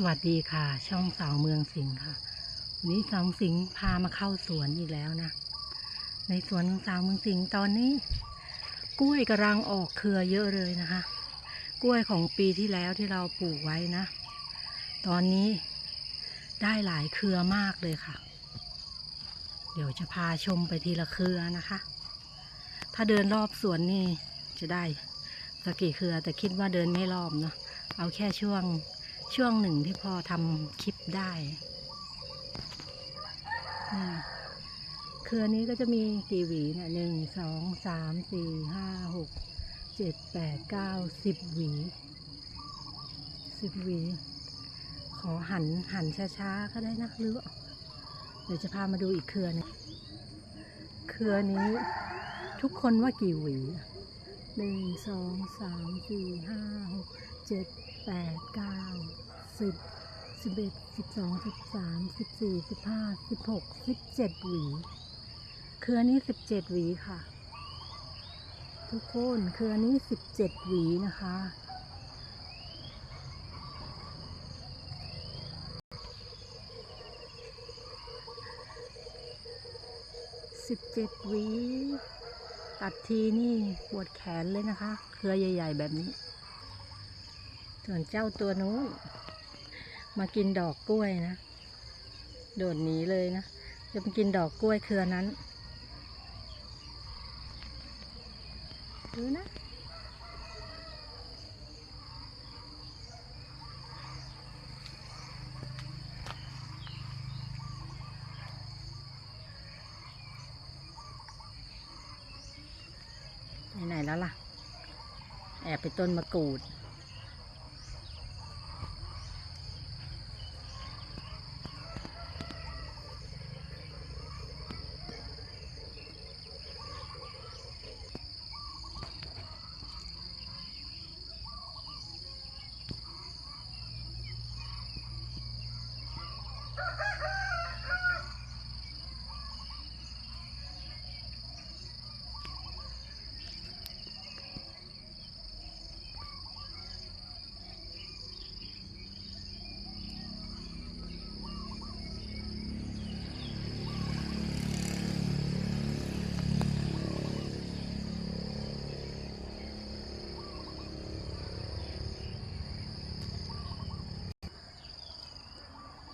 สวัสดีค่ะ ช่องสาวเมืองสิงห์ค่ะ วันนี้สาวสิงห์พามาเข้าสวนอีกแล้วนะ ในสวนของสาวเมืองสิงห์ตอนนี้ กล้วยกำลังออกเครือเยอะเลยนะคะ กล้วยของปีที่แล้วที่เราปลูกไว้นะ ตอนนี้ได้หลายเครือมากเลยค่ะ เดี๋ยวจะพาชมไปทีละเครือนะคะ ถ้าเดินรอบสวนนี่จะได้สักกี่เครือแต่คิดว่าเดินไม่รอบเนาะเอาแค่ช่วง ช่วงหนึ่งที่พอทำคลิปได้เครือนี้ก็จะมีกี่หวีเนี่ยหนึ่งสองสามสี่ห้าหกเจ็ดแปดเก้าสิบหวีสิบหวี ขอหันหันช้าๆก็ได้นะหรือเดี๋ยวจะพามาดูอีกเครือนึงเครือนี้ทุกคนว่ากี่หวีหนึ่งสองสามสี่ห้าหกเจ็ดแปดเก้า สิบสิบเอ็ดสิบสองสิบสามสิบสี่สิบห้าสิบหกสิบเจ็ดหวีเครือนี้สิบเจ็ดหวีค่ะ ทุกคนเครือนี้สิบเจ็ดหวีนะคะสิบเจ็ดหวีตัดทีนี่ปวดแขนเลยนะคะ เครือใหญ่ ๆ แบบนี้ ส่วนเจ้าตัวนู้น มากินดอกกล้วยนะ โดดหนีเลยนะ จะมากินดอกกล้วยเครือนั้น ดูนะไหนแล้วล่ะ แอบไปต้นมะกรูด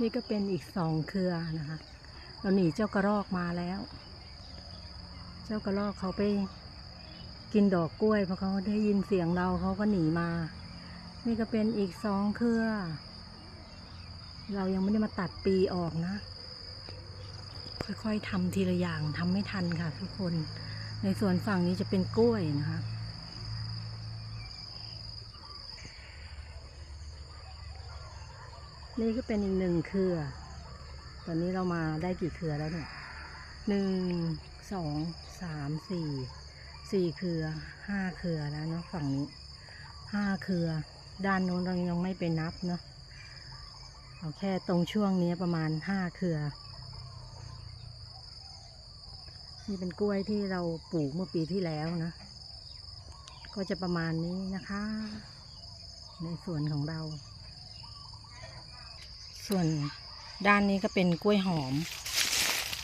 นี่ก็เป็นอีกสองเครือนะคะ เราหนีเจ้ากระรอกมาแล้ว เจ้ากระรอกเขาไปกินดอกกล้วยเพราะเขาได้ยินเสียงเราเขาก็หนีมา นี่ก็เป็นอีกสองเครือ เรายังไม่ได้มาตัดปีออกนะ ค่อยๆทำทีละอย่างทำไม่ทันค่ะทุกคน ในส่วนฝั่งนี้จะเป็นกล้วยนะคะ นี่ก็เป็นอีกหนึ่งเครือ ตอนนี้เรามาได้กี่เครือแล้วเนี่ยหนึ่งสองสามสี่สี่เครือห้าเครือแล้วเนาะฝั่งนี้ห้าเครือ ด้านโน้นเรายังไม่ไปนับเนาะเอาแค่ตรงช่วงนี้ประมาณห้าเครือ นี่เป็นกล้วยที่เราปลูกเมื่อปีที่แล้วนะ ก็จะประมาณนี้นะคะ ในส่วนของเรา ส่วนด้านนี้ก็เป็นกล้วยหอม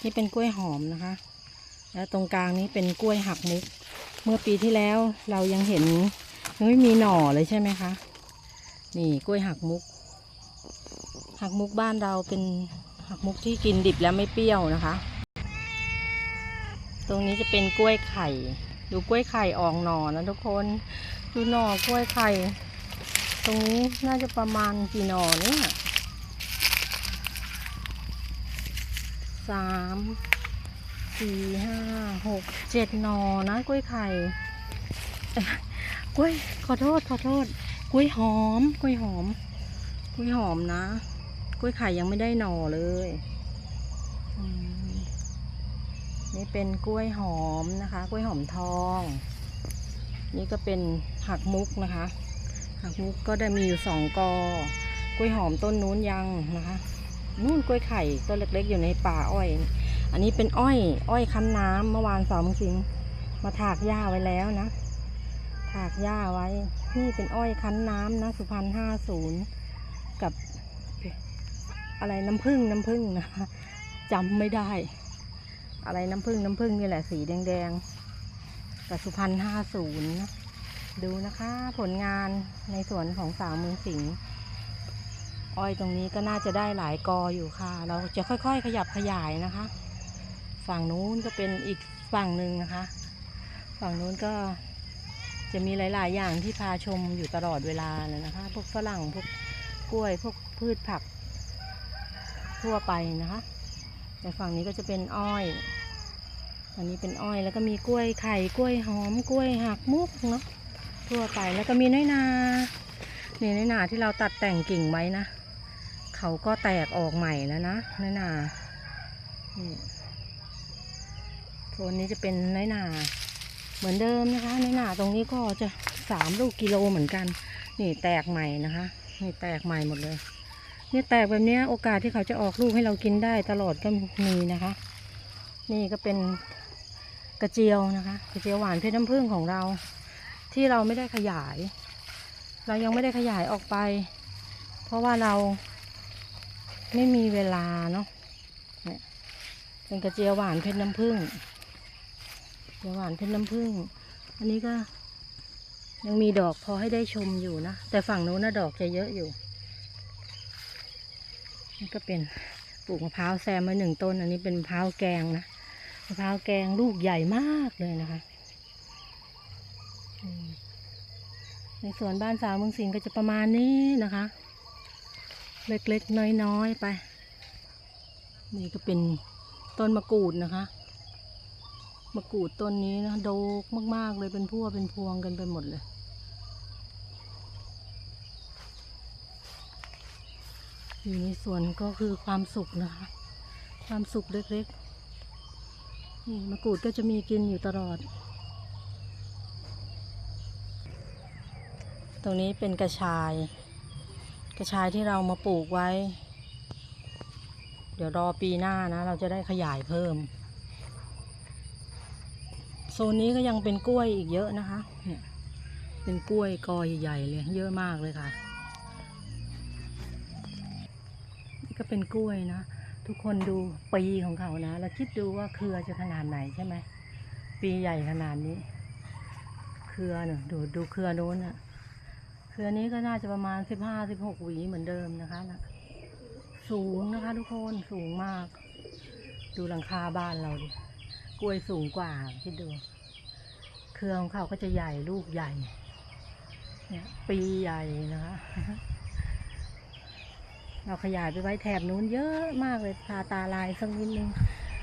นี่เป็นกล้วยหอมนะคะ แล้วตรงกลางนี้เป็นกล้วยหักมุก เมื่อปีที่แล้วเรายังเห็นยังไม่มีหน่อเลยใช่ไหมคะ นี่กล้วยหักมุก หักมุกบ้านเราเป็นหักมุกที่กินดิบแล้วไม่เปรี้ยวนะคะ ตรงนี้จะเป็นกล้วยไข่ ดูกล้วยไข่ออกหน่อนะทุกคน ดูหน่อกล้วยไข่ ตรงนี้น่าจะประมาณกี่หน่อเนี่ย สามสี่ห้าหกเจ็ดนอนะกล้วยไข่กล้วยขอโทษขอโทษกล้วยหอมกล้วยหอมกล้วยหอมนะกล้วยไข่ยังไม่ได้หน่อเลยนี่เป็นกล้วยหอมนะคะ กล้วยหอมทอง นี่ก็เป็นหักมุกนะคะหักมุกก็ได้มีอยู่สองกอกล้วยหอมต้นนู้นยังนะคะ นู่นกล้วยไข่ต้นเล็ก ๆ อยู่ในป่าอ้อย อันนี้เป็นอ้อย อ้อยคั้นน้ำเมื่อวานสาวมุงสิงมาถากหญ้าไว้แล้วนะ ถากหญ้าไว้ นี่เป็นอ้อยคั้นน้ำนะสุพรรณห้าศูนย์กับอะไรน้ำผึ้งน้ำผึ้งนะคะจำไม่ได้ อะไรน้ำผึ้งน้ำผึ้งนี่แหละสีแดงๆกับสุพรรณห้าศูนย์ดูนะคะผลงานในสวนของสาวเมืองสิงห์ อ้อยตรงนี้ก็น่าจะได้หลายกออยู่ค่ะ เราจะค่อยๆ ขยับขยายนะคะ ฝั่งนู้นก็เป็นอีกฝั่งหนึ่งนะคะ ฝั่งนู้นก็จะมีหลาย ๆ อย่างที่พาชมอยู่ตลอดเวลาเลยนะคะ พวกฝรั่งพวกกล้วย พวกพืชผักทั่วไปนะคะแต่ฝั่งนี้ก็จะเป็นอ้อยอันนี้เป็นอ้อยแล้วก็มีกล้วยไข่กล้วยหอมกล้วยหักมุกเนาะทั่วไปแล้วก็มีน้อยนานี่น้อยนาที่เราตัดแต่งกิ่งไว้นะ เขาก็แตกออกใหม่แล้วนะน้อยนาโซนนี้จะเป็นน้อยนา เหมือนเดิมนะคะน้อยนาตรงนี้ก็จะสามลูกกิโลเหมือนกัน นี่แตกใหม่นะคะนี่แตกใหม่หมดเลยนี่แตกแบบนี้โอกาสที่เขาจะออกลูกให้เรากินได้ตลอดก็มีนะคะ นี่ก็เป็นกระเจียวนะคะ กระเจียวหวานเพชรน้ำผึ้งของเรา ที่เราไม่ได้ขยาย เรายังไม่ได้ขยายออกไป เพราะว่าเรา ไม่มีเวลาเนาะเนี่ยเป็นกระเจียวหวานเพชรน้ำผึ้งกระเจียวหวานเพชรน้ำผึ้งอันนี้ก็ยังมีดอกพอให้ได้ชมอยู่นะ แต่ฝั่งนู้นนะดอกจะเยอะอยู่นี่ก็เป็นปลูกมะพร้าวแซมไว้หนึ่งต้น อันนี้เป็นมะพร้าวแกงนะมะพร้าวแกงลูกใหญ่มากเลยนะคะในสวนบ้านสาวเมืองสิงห์ก็จะประมาณนี้นะคะ เล็กๆ น้อยๆ ไป นี่ก็เป็นต้นมะกรูดนะคะ มะกรูดต้นนี้นะโดกมากๆเลยเป็นพั่วเป็นพวงกันไปหมดเลยอยู่ในสวนก็คือความสุขนะคะ ความสุขเล็กๆ นี่มะกรูดก็จะมีกินอยู่ตลอด ตรงนี้เป็นกระชาย กระชายที่เรามาปลูกไว้ เดี๋ยวรอปีหน้านะ เราจะได้ขยายเพิ่ม โซนนี้ก็ยังเป็นกล้วยอีกเยอะนะคะ เนี่ยเป็นกล้วยกอใหญ่ๆเลย เยอะมากเลยค่ะ นี่ก็เป็นกล้วยนะ ทุกคนดูปีของเขานะแล้วคิดดูว่าเครือจะขนาดไหนใช่ไหม ปีใหญ่ขนาดนี้ เครือเนี่ยดูดูเครือโน้นอะ ครือนี้ก็น่าจะประมาณสิบห้าสิบหกหวีเหมือนเดิมนะคะนะสูงนะคะทุกคนสูงมาก ดูหลังคาบ้านเราดิกล้วยสูงกว่าคิดดู เครือของเขาก็จะใหญ่ลูกใหญ่ เนี่ย ปีใหญ่นะคะเราขยายไปไว้แถบนู้นเยอะมากเลยพาตาลายสักนิดนึง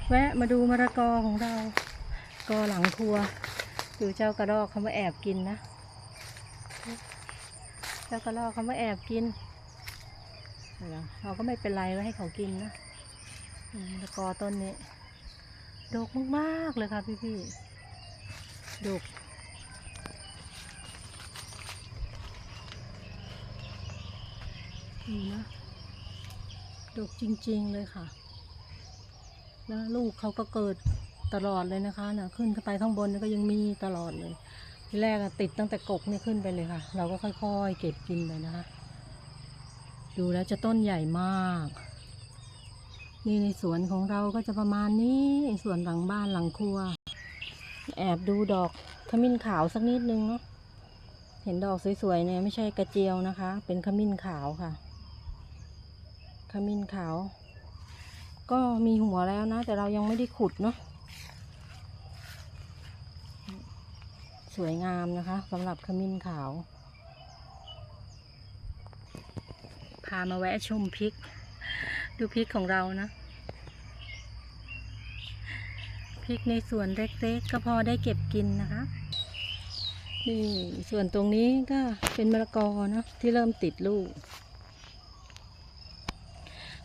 แวะมาดูมะระกอของเราก็หลังครัว ดูเจ้ากระรอกเขามาแอบกินนะ เจ้ากระรอเขามาแอบกินเดี๋ยวเราก็ไม่เป็นไรไว้ให้เขากินนะอืมะระกอต้นนี้ดกมากๆเลยค่ะพี่ๆดกนี่นะดกจริงๆเลยค่ะ แล้วลูกเขาก็เกิดตลอดเลยนะคะนะขึ้นไปข้างบนก็ยังมีตลอดเลย ที่แรกติดตั้งแต่กกเนี่ยขึ้นไปเลยค่ะ เราก็ค่อยๆ เก็บกินไปนะคะ ดูแล้วจะต้นใหญ่มาก นี่ในสวนของเราก็จะประมาณนี้สวนหลังบ้านหลังครัว แอบดูดอกขมิ้นขาวสักนิดนึงเนาะเห็นดอกสวยๆเนี่ยไม่ใช่กระเจียวนะคะ เป็นขมิ้นขาวค่ะ ขมิ้นขาว ก็มีหัวแล้วนะ แต่เรายังไม่ได้ขุดเนาะ สวยงามนะคะสำหรับขมิ้นขาว พามาแวะชมพริก ดูพริกของเรานะพริกในสวนเล็กๆ ก็พอได้เก็บกินนะคะนี่ส่วนตรงนี้ก็เป็นมะละกอเนาะที่เริ่มติดลูก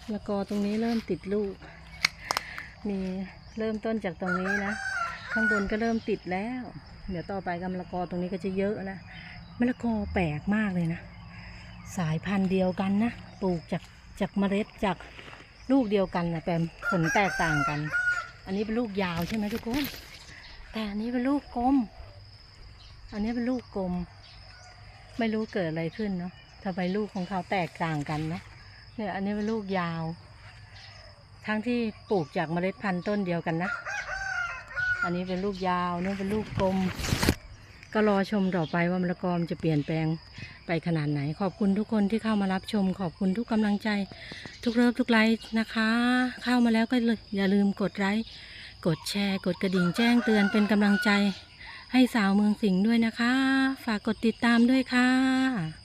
มะละกอตรงนี้เริ่มติดลูกมีเริ่มต้นจากตรงนี้นะ ข้างบนก็เริ่มติดแล้ว เดี๋ยวต่อไปกำมะละกอตรงนี้ก็จะเยอะแล้วมะละกอแปลกมากเลยนะ สายพันธุ์เดียวกันนะ ปลูกจากจากเมล็ดจากลูกเดียวกันนะแต่ผลแตกต่างกัน อันนี้เป็นลูกยาวใช่ไหมทุกคน แต่อันนี้เป็นลูกกลม อันนี้เป็นลูกกลม ไม่รู้เกิดอะไรขึ้นเนาะทำไมลูกของเขาแตกต่างกันนะเนี่ยอันนี้เป็นลูกยาว ทั้งที่ปลูกจากเมล็ดพันธุ์ต้นเดียวกันนะ อันนี้เป็นลูกยาวนี่เป็นลูกกลม ก็รอชมต่อไปว่ามะละกอมจะเปลี่ยนแปลงไปขนาดไหน ขอบคุณทุกคนที่เข้ามารับชม ขอบคุณทุกกำลังใจ ทุกเลิฟทุกไลค์นะคะ เข้ามาแล้วก็เลยอย่าลืมกดไลค์กดแชร์ กดกระดิ่งแจ้งเตือนเป็นกำลังใจให้สาวเมืองสิงห์ด้วยนะคะ ฝากกดติดตามด้วยค่ะ